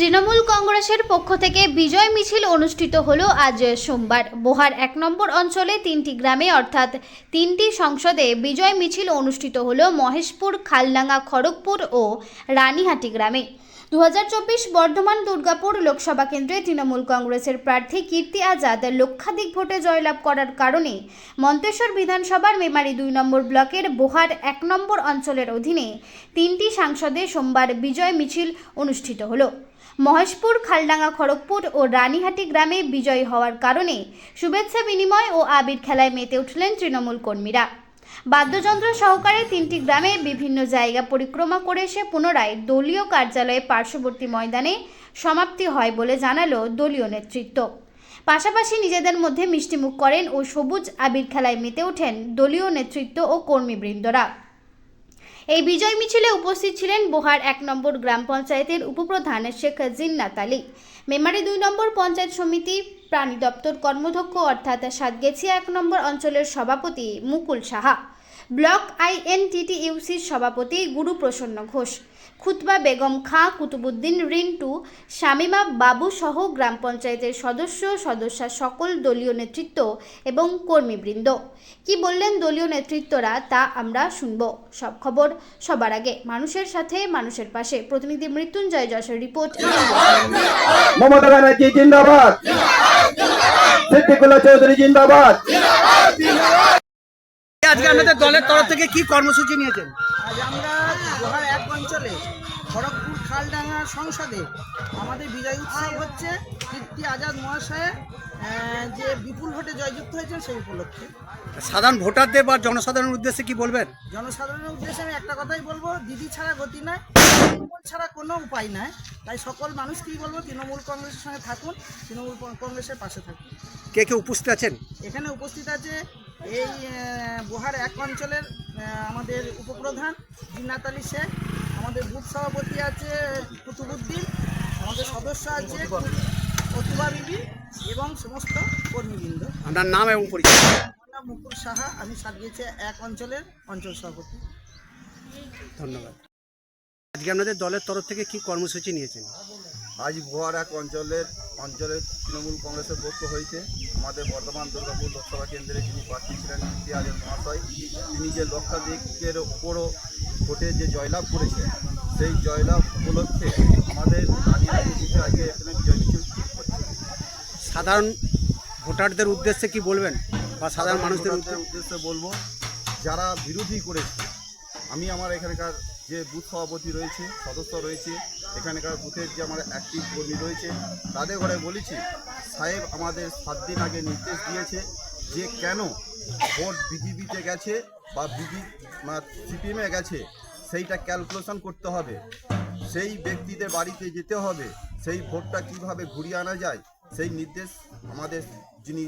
তৃণমূল কংগ্রেসের পক্ষ থেকে বিজয় মিছিল অনুষ্ঠিত হলো আজ সোমবার। বোহার এক নম্বর অঞ্চলে তিনটি গ্রামে অর্থাৎ তিনটি সংসদে বিজয় মিছিল অনুষ্ঠিত হলো মহেশপুর, খালডাঙ্গা, খড়গপুর ও রানীহাটি গ্রামে। দু হাজার চব্বিশ বর্ধমান দুর্গাপুর লোকসভা কেন্দ্রে তৃণমূল কংগ্রেসের প্রার্থী কীর্তি আজাদ লক্ষাধিক ভোটে জয়লাভ করার কারণে মন্তেশ্বর বিধানসভার মেমারি দুই নম্বর ব্লকের বোহার এক নম্বর অঞ্চলের অধীনে তিনটি সাংসদে সোমবার বিজয় মিছিল অনুষ্ঠিত হলো। মহেশপুর, খালডাঙ্গা, খড়গপুর ও রানীহাটি গ্রামে বিজয়ী হওয়ার কারণে শুভেচ্ছা বিনিময় ও আবির খেলায় মেতে উঠলেন তৃণমূল কর্মীরা। বাদ্যযন্ত্র সহকারে তিনটি গ্রামে বিভিন্ন জায়গা পরিক্রমা করে এসে পুনরায় দলীয় কার্যালয়ে পার্শ্ববর্তী ময়দানে সমাপ্তি হয় বলে জানালো দলীয় নেতৃত্ব। পাশাপাশি নিজেদের মধ্যে মিষ্টিমুখ করেন ও সবুজ আবির খেলায় মেতে ওঠেন দলীয় নেতৃত্ব ও কর্মীবৃন্দরা। এই বিজয় মিছিলে উপস্থিত ছিলেন বোহার এক নম্বর গ্রাম পঞ্চায়েতের উপপ্রধান শেখ জিন্নাত আলী। মেমারি দুই নম্বর পঞ্চায়েত সমিতি প্রাণী দপ্তর কর্মধ্যক্ষ অর্থাৎ সাতগেছিয়া এক নম্বর অঞ্চলের সভাপতি মুকুল সাহা। ব্লক আইএনটিটিইউসির সভাপতি গুরুপ্রসন্ন ঘোষ, খুতবা বেগম খাঁ, কুতুবুদ্দিন রিন্টু, শামিমা বাবু সহ গ্রাম পঞ্চায়েতের সদস্য সদস্যা সকল দলীয় নেতৃত্ব এবং কর্মীবৃন্দ। কি বললেন দলীয় নেতৃত্বরা তা আমরা শুনব। সব খবর সবার আগে মানুষের সাথে, মানুষের পাশে। প্রতিনিধি মৃত্যুঞ্জয় যশের রিপোর্ট। মমতা ব্যানার্জি জিন্দাবাদ। চৌধুরী জিন্দাবাদ। আজকে আমাদের দলের তরফ থেকে কি কর্মসূচি নিয়েছেন? আজ আমরা লোহার এক অঞ্চলে খড়গপুর খালডাঙ্গা সংসদে আমাদের বিজয় উৎসব হচ্ছে। কীর্তি আজাদ মহাশয়ের যে বিপুল ভোটে জয়যুক্ত হয়েছেন সেই উপলক্ষে। সাধারণ ভোটারদের বা জনসাধারণের উদ্দেশ্যে কি বলবেন? জনসাধারণের উদ্দেশ্যে আমি একটা কথাই বলব দিদি ছাড়া গতি নাই তৃণমূল ছাড়া কোনো উপায় নাই। তাই সকল মানুষকেই বলব তৃণমূল কংগ্রেসের সঙ্গে থাকুন তৃণমূল কংগ্রেসের পাশে থাকুন। কে কে উপস্থিত আছেন? এখানে উপস্থিত আছে এই বোহার এক অঞ্চলের আমাদের উপপ্রধান জিন্নাত আলী শেখ আমাদের বুথ সভাপতি আছে কুতুবুদ্দিন আমাদের সদস্য আছে অতুবা বিবি এবং সমস্ত কর্মীবৃন্দ। আপনার নাম এবং পরিচয়। আমার নাম মুকুল সাহা আমি সাজিয়েছে এক অঞ্চলের অঞ্চল সভাপতি। ধন্যবাদ। আজকে আপনাদের দলের তরফ থেকে কি কর্মসূচি নিয়েছেন? আজ ভুয়ার এক অঞ্চলের অঞ্চলের তৃণমূল কংগ্রেসের পক্ষ হইতে আমাদের বর্ধমান দুর্গাপুর লোকসভা কেন্দ্রে যিনি প্রার্থী ছিলেন কীর্তি মহাশয় তিনি যে লক্ষাধিকের ওপরও ভোটে যে জয়লাভ করেছে সেই জয়লাভ উপলক্ষে আমাদের জিতে এখানে বিজয় মিছিল সাধারণ ভোটারদের উদ্দেশ্যে কি বলবেন? বা সাধারণ মানুষদের উদ্দেশ্যে বলব যারা বিরোধী করেছে আমি আমার এখানকার যে বুথ সভাপতি রয়েছে সদস্য রয়েছে এখানকার বুথের যে আমার অ্যাক্টিভ কর্মী রয়েছে, তাদের ঘরে বলেছি, সাহেব আমাদের সাত দিন আগে নির্দেশ দিয়েছে যে কেন ভোট বিজেপিতে গেছে বা বিজেপি সিপিএমে গেছে, সেইটা ক্যালকুলেশন করতে হবে। সেই ব্যক্তিদের বাড়িতে যেতে হবে, সেই ভোটটা কীভাবে ঘুরিয়ে আনা যায়, সেই নির্দেশ আমাদের যিনি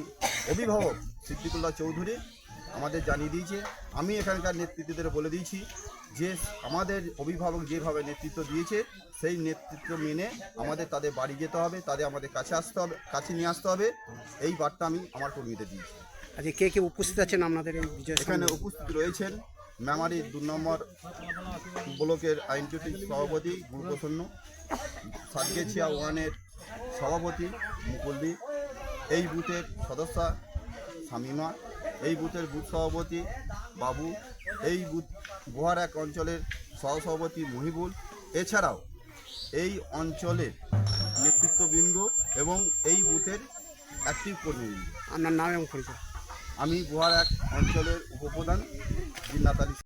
অভিভাবক সিদ্দিকুল্লাহ চৌধুরী আমাদের জানিয়ে দিয়েছে। আমি এখানকার নেতৃত্বদের বলে দিয়েছি যে আমাদের অভিভাবক যেভাবে নেতৃত্ব দিয়েছে সেই নেতৃত্ব মেনে আমাদের তাদের বাড়ি যেতে হবে তাদের আমাদের কাছে আসতে হবে কাছে নিয়ে আসতে হবে। এই বার্তা আমি আমার কর্মীদের দিয়েছি। আজকে কে কে উপস্থিত আছেন আপনাদের এই এখানে উপস্থিত রয়েছেন মেমারি দু নম্বর ব্লকের আইনজুটি সভাপতি গুরুপ্রসন্ন সাতগেছিয়া ওয়ানের সভাপতি মুকুলদি এই বুথের সদস্যা শামিমা এই বুথের বুথ সভাপতি বাবু এই বুথ গুহার এক অঞ্চলের সহসভাপতি মহিবুল। এছাড়াও এই অঞ্চলের নেতৃত্ববৃন্দ এবং এই বুথের অ্যাক্টিভ কর্মীবৃন্দ। আপনার নাম এবং পরিচয় আমি গুহার এক অঞ্চলের উপপ্রধান জিন্নাত আলী।